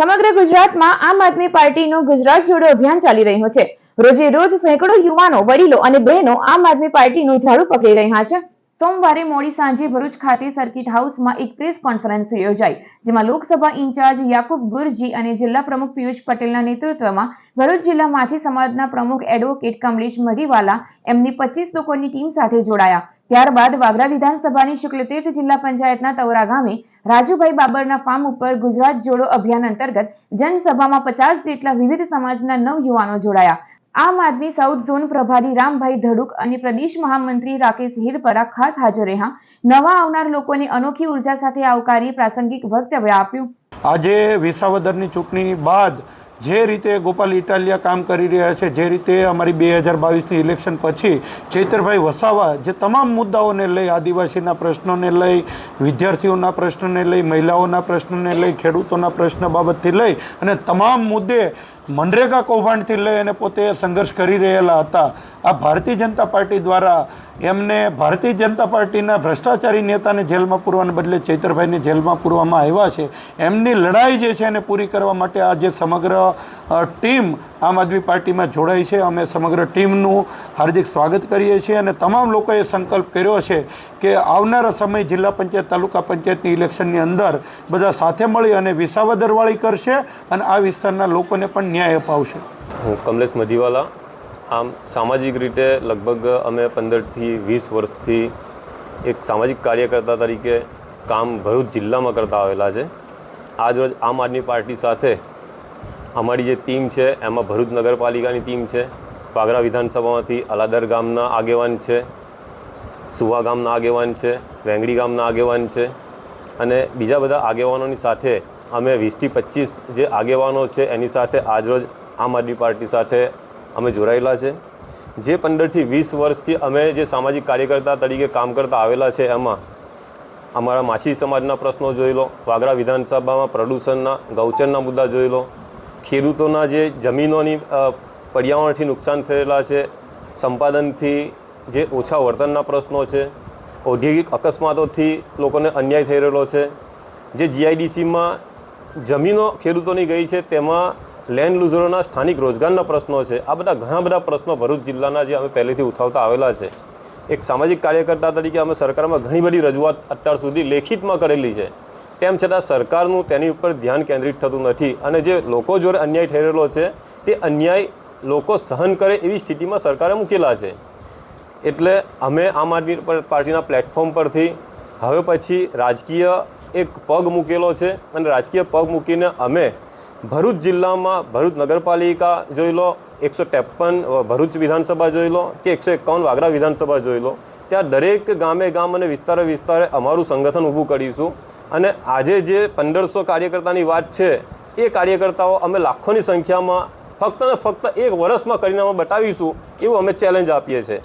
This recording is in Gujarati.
સમગ્ર ગુજરાતમાં આમ આદમી પાર્ટીનું ગુજરાત જોડો અભિયાન ચાલી રહ્યું છે. રોજે રોજ સેંકડો યુવાનો, વડીલો અને બહેનો આમ આદમી પાર્ટીનું ઝાડુ પકડી રહ્યા છે. સોમવારે મોડી સાંજે ભરૂચ ખાતે સર્કિટ હાઉસમાં એક પ્રેસ કોન્ફરન્સ યોજાઈ, જેમાં લોકસભા ઇન્ચાર્જ યાકુબ ગુરજી અને જિલ્લા પ્રમુખ પિયુષ પટેલના નેતૃત્વમાં ભરૂચ જિલ્લા માછી સમાજના પ્રમુખ એડવોકેટ કમલેશ મડીવાલા એમની પચીસ લોકોની ટીમ સાથે જોડાયા. ત્યારબાદ વાગરા વિધાનસભાની શુક્લતીર્થ જિલ્લા પંચાયતના તવરા ગામે રાજુભાઈ બાબરના ફાર્મ ઉપર ગુજરાત જોડો અભિયાન અંતર્ગત જનસભામાં પચાસ જેટલા વિવિધ સમાજના નવ યુવાનો જોડાયા. આમ આદમી સાઉથ ઝોન પ્રભારી રામભાઈ ધડુક અને પ્રદેશ મહામંત્રી રાકેશ હિરપરા ખાસ હાજર રહ્યા. નવા આવનાર લોકોને અનોખી ઊર્જા સાથે આવકારી પ્રાસંગિક વક્તવ્ય આપ્યું. આજે વિસાવદરની ચૂંટણી બાદ જે રીતે ગોપાલ ઇટાલિયા કામ કરી રહ્યા છે, જે રીતે અમારી બે હજાર બાવીસની ઇલેક્શન પછી ચૈતરભાઈ વસાવા જે તમામ મુદ્દાઓને લઈ, આદિવાસીના પ્રશ્નોને લઈ, વિદ્યાર્થીઓના પ્રશ્નને લઈ, મહિલાઓના પ્રશ્નને લઈ, ખેડૂતોના પ્રશ્ન બાબતથી લઈ અને તમામ મુદ્દે મનરેગા કૌભાંડથી લઈ અને પોતે સંઘર્ષ કરી રહેલા હતા. આ ભારતીય જનતા પાર્ટી દ્વારા એમને ભારતીય જનતા પાર્ટીના ભ્રષ્ટાચારી નેતાને જેલમાં પૂરવાને બદલે ચૈતરભાઈને જેલમાં પૂરવામાં આવ્યા છે. એમની લડાઈ જે છે એને પૂરી કરવા માટે આ જે સમગ્ર ટીમ આમ આદમી પાર્ટીમાં જોડાઈ છે. અમે સમગ્ર ટીમનું હાર્દિક સ્વાગત કરીએ છીએ અને તમામ લોકોએ સંકલ્પ કર્યો છે કે આવનારા સમય જિલ્લા પંચાયત, તાલુકા પંચાયતની ઇલેક્શનની અંદર બધા સાથે મળી અને વિસાવદરવાળી કરશે અને આ વિસ્તારના લોકોને પણ ન્યાય અપાવશે. હું કમલેશ મધીવાલા. આમ સામાજિક રીતે લગભગ અમે પંદરથી વીસ વર્ષથી એક સામાજિક કાર્યકર્તા તરીકે કામ ભરૂચ જિલ્લામાં કરતા આવેલા છે. આજરોજ આમ આદમી પાર્ટી સાથે અમારી જે ટીમ છે, એમાં ભરૂચ નગરપાલિકાની ટીમ છે, વાગરા વિધાનસભામાંથી અલાદર ગામના આગેવાન છે, સુવા ગામના આગેવાન છે, વેંગડી ગામના આગેવાન છે અને બીજા બધા આગેવાનોની સાથે અમે વીસથી પચીસ જે આગેવાનો છે, એની સાથે આજરોજ આમ આદમી પાર્ટી સાથે અમે જોડાયેલા છે. જે પંદરથી વીસ વર્ષથી અમે જે સામાજિક કાર્યકર્તા તરીકે કામ કરતા આવેલા છે, એમાં અમારા માછી સમાજના પ્રશ્નો જોઈ લો, વાગરા વિધાનસભામાં પ્રદૂષણના, ગૌચરના મુદ્દા જોઈ લો ખેડૂતોના જે જમીનોની પર્યાવરણથી નુકસાન થયેલા છે, સંપાદનથી જે ઓછા વર્તનના પ્રશ્નો છે, ઔદ્યોગિક અકસ્માતોથી લોકોને અન્યાય થઈ રહેલો છે. જે જીઆઈડીસીમાં જમીનો ખેડૂતોની ગઈ છે, તેમાં લેન્ડ લૂઝરોના સ્થાનિક રોજગારના પ્રશ્નો છે. આ બધા ઘણા બધા પ્રશ્નો ભરૂચ જિલ્લાના જે અમે પહેલેથી ઉઠાવતા આવેલા છે. એક સામાજિક કાર્યકર્તા તરીકે અમે સરકારમાં ઘણી બધી રજૂઆત અત્યાર સુધી લેખિતમાં કરેલી છે. તેમ છતાં સરકારનું તેની ઉપર ધ્યાન કેન્દ્રિત થતું નથી. અને જે લોકો જોડે અન્યાય થઈ રહેલો છે, તે અન્યાય લોકો સહન કરે એવી સ્થિતિમાં સરકારે મૂકેલા છે. એટલે અમે આમ આદમી પર- પાર્ટીના પ્લેટફોર્મ પરથી હવે પછી રાજકીય એક પગ મૂકેલો છે અને રાજકીય પગ મૂકીને અમે ભરૂચ જિલ્લામાં ભરૂચ નગરપાલિકા જોઈ લો એકસો ત્રેપન ભરૂચ વિધાનસભા જોઈ લો કે એકસો એકાવન વાગરા વિધાનસભા જોઈ લો, ત્યાં દરેક ગામે ગામ અને વિસ્તારે વિસ્તારે અમારું સંગઠન ઊભું કરીશું અને આજે જે પંદરસો કાર્યકર્તાની વાત છે, એ કાર્યકર્તાઓ અમે લાખોની સંખ્યામાં ફક્ત ને ફક્ત એક વર્ષમાં કરીને અમે બતાવીશું એવું અમે ચેલેન્જ આપીએ છીએ.